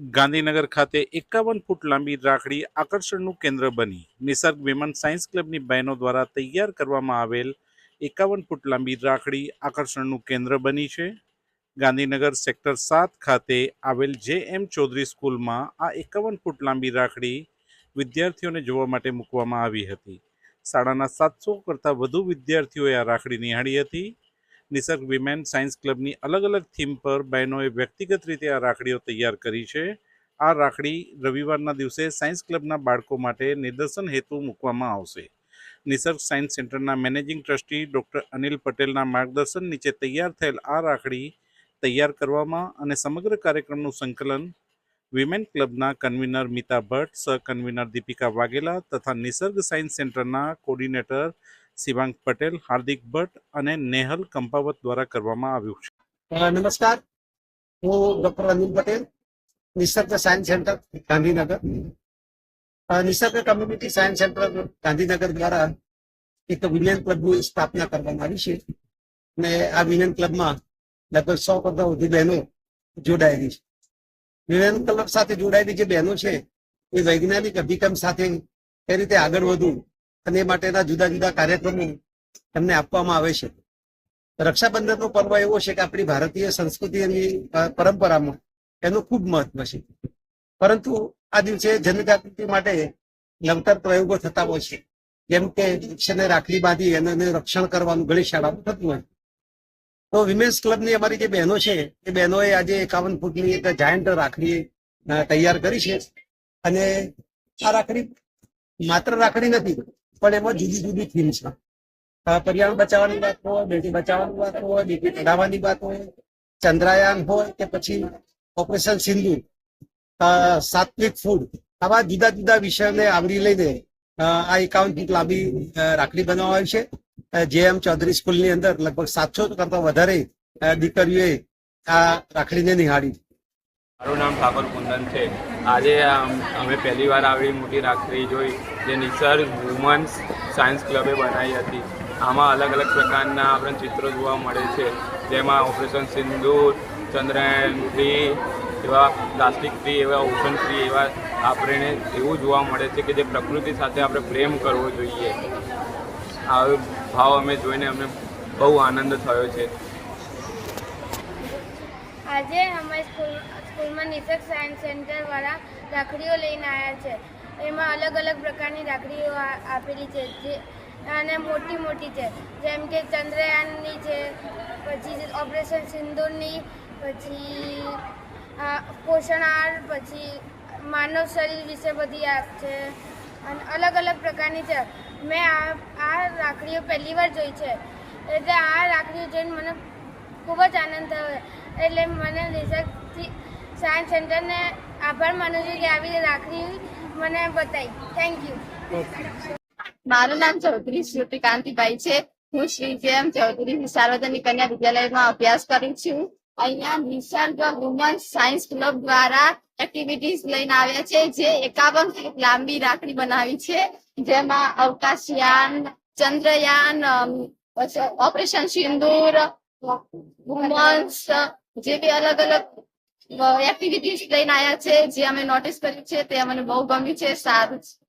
ગાંધીનગર ખાતે એકાવન ફૂટ લાંબી રાખડી આકર્ષણનું કેન્દ્ર બની. નિસર્ગ વિમન સાયન્સ ક્લબની બહેનો દ્વારા તૈયાર કરવામાં આવેલ એકાવન ફૂટ લાંબી રાખડી આકર્ષણનું કેન્દ્ર બની છે. ગાંધીનગર સેક્ટર સાત ખાતે આવેલ જે એમ ચૌધરી સ્કૂલમાં આ એકાવન ફૂટ લાંબી રાખડી વિદ્યાર્થીઓને જોવા માટે મૂકવામાં આવી હતી. શાળાના સાતસો કરતાં વધુ વિદ્યાર્થીઓએ આ રાખડી નિહાળી હતી. નિસર્ગ વિમેન સાયન્સ ક્લબની અલગ અલગ થીમ પર બહેનોએ વ્યક્તિગત રીતે આ રાખડીઓ તૈયાર કરી છે. આ રાખડી રવિવારના દિવસે સાયન્સ ક્લબના બાળકો માટે નિદર્શન હેતુ મૂકવામાં આવશે. નિસર્ગ સાયન્સ સેન્ટરના મેનેજિંગ ટ્રસ્ટી ડૉક્ટર અનિલ પટેલના માર્ગદર્શન નીચે તૈયાર થયેલ આ રાખડી તૈયાર કરવામાં અને સમગ્ર કાર્યક્રમનું સંકલન વિમેન ક્લબના કન્વીનર મિતા ભટ્ટ સહ કન્વીનર દીપિકા વાઘેલા તથા નિસર્ગ સાયન્સ સેન્ટરના કોર્ડિનેટર શિવાંગ પટેલ, હાર્દિક ભટ્ટ અને નેહલ કંપાવત દ્વારા કરવામાં આવ્યું છે. નમસ્કાર. હું doctor Anil Patel, Nisarg science centre, Gandhinagar. Nisarg community science centre Gandhinagar દ્વારા એક વિલિયન ક્લબની સ્થાપના કરવામાં આવી છે. અને આ વિમેન ક્લબમાં લગભગ સો કરતા વધુ બહેનો જોડાયેલી છે. વિલિયન ક્લબ સાથે જોડાયેલી જે બહેનો છે, એ વૈજ્ઞાનિક અભિગમ સાથે કઈ રીતે આગળ વધવું અને માટેના જુદા જુદા કાર્યક્રમો એમને આપવામાં આવે છે. રક્ષાબંધનનો પર્વ એવો છે કે આપણી ભારતીય સંસ્કૃતિ અને પરંપરામાં એનું ખૂબ મહત્વ છે. પરંતુ આ દિવસે જનજાગૃતિ માટે નવતર પ્રયોગો થતા હોય છે. જેમ કે વૃક્ષને રાખડી બાંધી એનું રક્ષણ કરવાનું ઘણી શાળામાં થતું હોય. તો વિમેન્સ ક્લબની અમારી જે બહેનો છે, એ બહેનોએ આજે એકાવન ફૂટની એક જાયન્ટ રાખડી તૈયાર કરી છે. અને આ રાખડી માત્ર રાખડી નથી પણ એમાં જુદી જુદી થીમ છે. પર્યાવરણ બચાવવાની વાત હોય, બેટી બચાવવાની વાત હોય, બેટી પઢાવવાની વાત હોય, ચંદ્રયાન હોય કે પછી ઓપરેશન સિંધુ સાત્વિક ફૂડ આવા જુદા જુદા વિષયોને આવરી લઈને આ એકાવન ફૂટ લાંબી રાખડી બનાવવામાં આવી છે જે એમ ચૌધરી સ્કૂલની અંદર લગભગ સાતસો કરતા વધારે દીકરીઓએ આ રાખડીને નિહાળી. મારું નામ ઠાકોર કુંદન છે. આજે અમે પહેલી વાર આવી મોટી રાખડી જોઈ, જે નિસર્ગ વુમન્સ સાયન્સ ક્લબે બનાવી હતી. આમાં અલગ અલગ પ્રકારના આપણે ચિત્રો જોવા મળે છે. જેમાં ઓપરેશન સિંદૂર, ચંદ્રયાન થ્રી એવા પ્લાસ્ટિક ફ્રી એવા ઓશન ફ્રી એવા આપણને એવું જોવા મળે છે કે જે પ્રકૃતિ સાથે આપણે પ્રેમ કરવો જોઈએ. આ ભાવ અમે જોઈને અમને બહુ આનંદ થયો છે. આજે અમારી સ્કૂલ સ્કૂલમાં નિસર્ગ સાયન્સ સેન્ટર વાળા રાખડીઓ લઈને આવ્યા છે. એમાં અલગ અલગ પ્રકારની રાખડીઓ આપેલી છે જે અને મોટી મોટી છે. જેમ કે ચંદ્રયાનની છે, પછી ઓપરેશન સિંદૂરની, પછી પોષણ આહાર પછી માનવ શરીર વિશે બધી આ છે. અને અલગ અલગ પ્રકારની છે. મેં આ આ રાખડીઓ પહેલી વાર જોઈ છે. એટલે આ રાખડીઓ જોઈને મને ખૂબ જ આનંદ થયો. એટલે મને રિસર્ચથી સાયન્સ સેન્ટરને આભાર માનું છું કે આવી રાખડી મને બતાવી. થેન્ક યુ મારું નામ ચૌધરી શ્રુતિ કાંતિભાઈ છે. હું શ્રી જેમ ચૌધરી સાર્વજનિક કન્યા વિદ્યાલયમાં અભ્યાસ કરું છું. અહીંયા નિસર્ગ વુમન્સ સાયન્સ ક્લબ દ્વારા એક્ટિવિટીઝ લઈને આવ્યા છે, જે એકાવન ફૂટ લાંબી રાખડી બનાવી છે. જેમાં અવકાશયાન, ચંદ્રયાન ઓપરેશન સિંદૂર, વુમન્સ જેવી અલગ અલગ એક્ટિવિટીઝ લઈને આવ્યા છે જે અમે નોટિસ કરી છે તે અમને બહુ ગમ્યું છે સારું છે